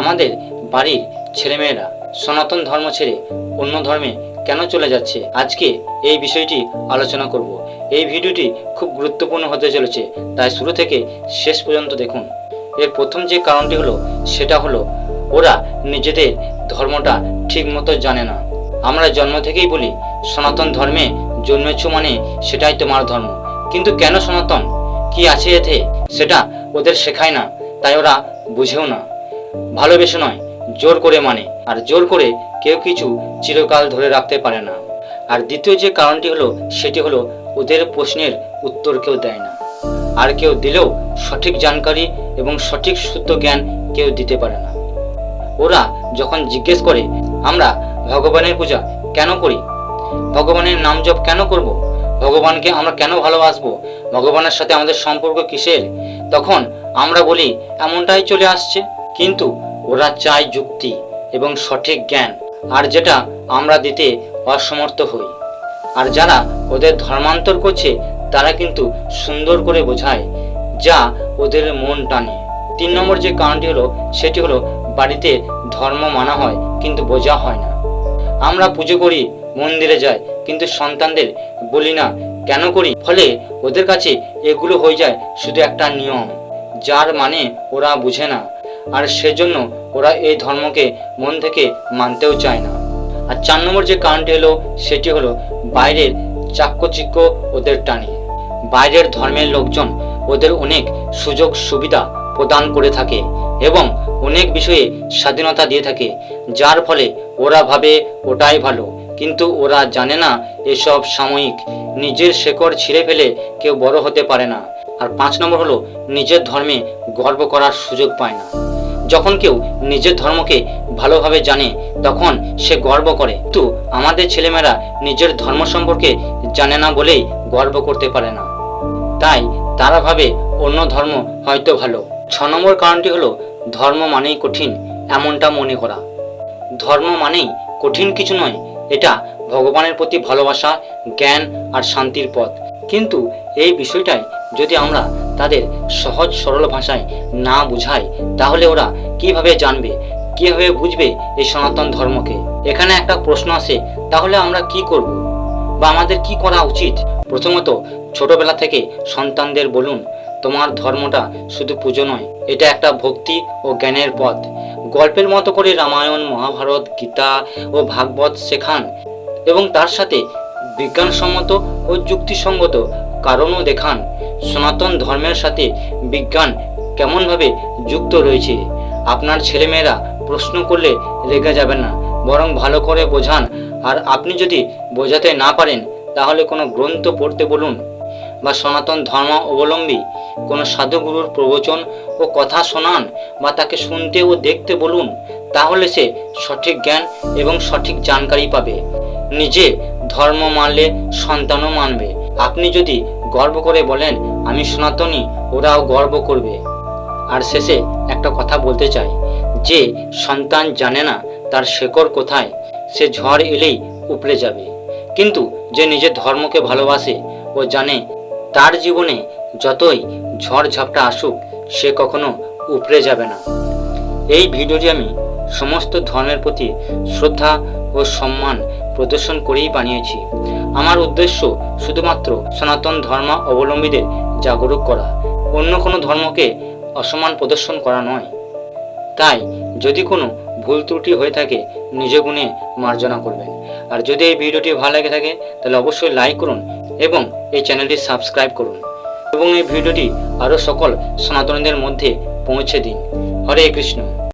আমাদের বাড়ির ছেলেমেয়েরা সনাতন ধর্ম ছেড়ে অন্য ধর্মে কেন চলে যাচ্ছে? আজকে এই বিষয়টি আলোচনা করব। এই ভিডিওটি খুব গুরুত্বপূর্ণ হতে চলেছে, তাই শুরু থেকে শেষ পর্যন্ত দেখুন। এর প্রথম যে কারণটি হলো, সেটা হলো ওরা নিজেদের ধর্মটা ঠিক মতো জানে না। আমরা জন্ম থেকেই বলি, সনাতন ধর্মে জন্মেছ মানে সেটাই তোমার ধর্ম। কিন্তু কেন সনাতন? কি আছে এতে? সেটা ওদের শেখায় না, তাই ওরা বুঝেও না। ভালোবেসে নয়, জোর করে মানে। আর জোর করে কেউ কিছু চিরকাল ধরে রাখতে পারে না। আর দ্বিতীয় যে কারণটি হলো, সেটি হলো ওদের প্রশ্নের উত্তর কেউ দেয় না। আর কেউ দিলেও সঠিক জানকারি এবং সঠিক শুদ্ধ জ্ঞান কেউ দিতে পারে না। ওরা যখন জিজ্ঞেস করে, আমরা ভগবানের পূজা কেন করি? ভগবানের নাম জপ কেন করব? ভগবানকে আমরা কেন ভালোবাসবো? ভগবানের সাথে আমাদের সম্পর্ক কিসের? তখন আমরা বলি, এমনটাই চলে আসছে। কিন্তু ওরা চায় যুক্তি এবং সঠিক জ্ঞান, আর যেটা আমরা দিতে অসমর্থ হই। আর যারা ওদের ধর্মান্তর করছে, তারা কিন্তু সুন্দর করে বোঝায়, যা ওদের মন টানে। তিন নম্বর যে কারণটি হলো, সেটি হলো বাড়িতে ধর্ম মানা হয়, কিন্তু বোঝা হয় না। আমরা পুজো করি, মন্দিরে যাই, কিন্তু সন্তানদের বলি না, কেন করি? ফলে ওদের কাছে এগুলো হয়ে যায় শুধু একটা নিয়ম, যার মানে ওরা বুঝে না। আর সেজন্য ওরা এই ধর্মকে মন থেকে মানতেও চায় না। আর চার নম্বর যে কারণটি হলো, সেটি হলো বাইরের চাক্কচিক্য ওদের টানে। বাইরের ধর্মের লোকজন ওদের অনেক সুযোগ সুবিধা প্রদান করে থাকে এবং অনেক বিষয়ে স্বাধীনতা দিয়ে থাকে, যার ফলে ওরা ভাবে ওটাই ভালো। কিন্তু ওরা জানে না এসব সাময়িক নিজের শেকড় ছিঁড়ে ফেলে কেউ বড় হতে পারে না। আর পাঁচ নম্বর হলো, নিজের ধর্মে গর্ব করার সুযোগ পায় না। যখন কেউ নিজের ধর্মকে ভালোভাবে জানে, তখন সে গর্ব করে। কিন্তু আমাদের ছেলেমেয়েরা নিজের ধর্ম সম্পর্কে জানে না বলেই গর্ব করতে পারে না। তাই তারা ভাবে অন্য ধর্ম হয়তো ভালো। ছ নম্বর কারণটি হলো ধর্ম মানেই কঠিন, এমনটা মনে করা। ধর্ম মানেই কঠিন কিছু নয়, এটা ভগবানের প্রতি ভালোবাসা, জ্ঞান আর শান্তির পথ। কিন্তু এই বিষয়টাই যদি আমরা তাদের সহজ সরল ভাষায় না বুঝাই, তাহলে ওরা কীভাবে জানবে, কীভাবে বুঝবে এই সনাতন ধর্মকে? এখানে একটা প্রশ্ন আসে, তাহলে আমরা কি করব? বা আমাদের কি করা উচিত? প্রথমত, ছোটবেলা থেকে সন্তানদের বলুন, তোমার ধর্মটা শুধু পুজো নয়, এটা একটা ভক্তি ও জ্ঞানের পথ। গল্পের মতো করে রামায়ণ, মহাভারত, গীতা ও ভাগবত শেখান এবং তার সাথে বিজ্ঞানসম্মত ও যুক্তিসঙ্গত কারণও দেখান। সনাতন ধর্মের সাথে বিজ্ঞান কেমনভাবে যুক্ত রয়েছে? আপনার ছেলেমেয়েরা প্রশ্ন করলে রেগে যাবেন না। বরং ভালো করে বোঝান। আর আপনি যদি বোঝাতে না পারেন, তাহলে কোনো গ্রন্থ পড়তে বলুন বা সনাতন ধর্ম অবলম্বী কোনো সাধুগুরুর প্রবচন ও কথা শোনান বা তাকে শুনতে ও দেখতে বলুন, তাহলে সে সঠিক জ্ঞান এবং সঠিক জানকারি পাবে। নিজে ধর্ম মানলে সন্তানও মানবে। আপনি যদি গর্ব করে বলেন, আমি সনাতনী, ওরাও গর্ব করবে। আর শেষে একটা কথা বলতে চাই। যে সন্তান জানে না তার শেকড় কোথায়, সে ঝড় এলেই উপড়ে যাবে। কিন্তু যে নিজের ধর্মকে ভালোবাসে ও জানে তার জীবনে যতই ঝড় ঝাপটা আসুক, সে কখনো উপড়ে যাবে না। এই ভিডিওটি আমি সমস্ত ধর্মের প্রতি শ্রদ্ধা ও সম্মান প্রদর্শন করেই বানিয়েছি। আমার উদ্দেশ্য শুধুমাত্র সনাতন ধর্ম অবলম্বীদের জাগরুক করা। অন্য কোনো ধর্মকে অসম্মান প্রদর্শন করা নয়। তাই যদি কোনো ভুল ত্রুটি হয়ে থাকে, নিজ গুণে মার্জনা করবেন। আর যদি এই ভিডিওটি ভালো লাগে থাকে, তাহলে অবশ্যই লাইক করুন এবং এই চ্যানেলটি সাবস্ক্রাইব করুন। এবং এই ভিডিওটি আরও সকল সনাতনীদের মধ্যে পৌঁছে দিন। হরে কৃষ্ণ।